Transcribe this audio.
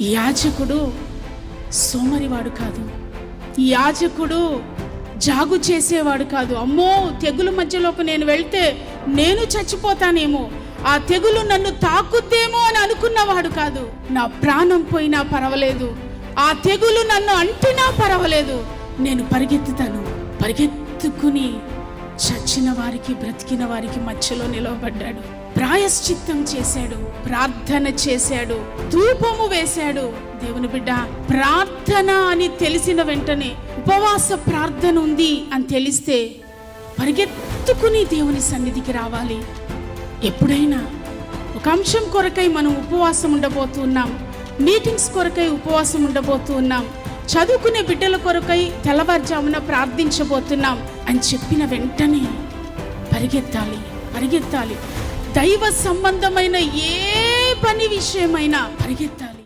యాజకుడు సోమరివాడు కాదు. యాజకుడు జాగు చేసేవాడు కాదు. అమ్మో తెగులు మధ్యలోకి నేను వెళ్తే నేను చచ్చిపోతానేమో. ఆ తెగులు నన్ను తాకుద్దేమో అని అనుకున్నవాడు కాదు. నా ప్రాణం పోయినా పర్వాలేదు. ఆ తెగులు నన్ను అంటినా పర్వాలేదు. నేను పరిగెత్తుతాను. పరిగెత్తుకుని చచ్చిన వారికి బ్రతికిన వారికి మధ్యలో నిలవబడ్డాడు. ప్రాయశ్చిత్తం చేశాడు ప్రార్థన చేశాడు ధూపము వేశాడు. దేవుని బిడ్డ ప్రార్థన అని తెలిసిన వెంటనే ఉపవాస ప్రార్థన ఉంది అని తెలిస్తే పరిగెత్తుకుని దేవుని సన్నిధికి రావాలి. ఎప్పుడైనా ఒక అంశం కొరకై మనం ఉపవాసం ఉండబోతున్నాం మీటింగ్స్ కొరకై ఉపవాసం ఉండబోతున్నాం చదువుకునే బిడ్డల కొరకై తెల్లవారుజామున ప్రార్థించబోతున్నాం అని చెప్పిన వెంటనే పరిగెత్తాలి పరిగెత్తాలి. దైవ సంబంధమైన ఏ పని విషయమైనా పరిగెత్తాలి.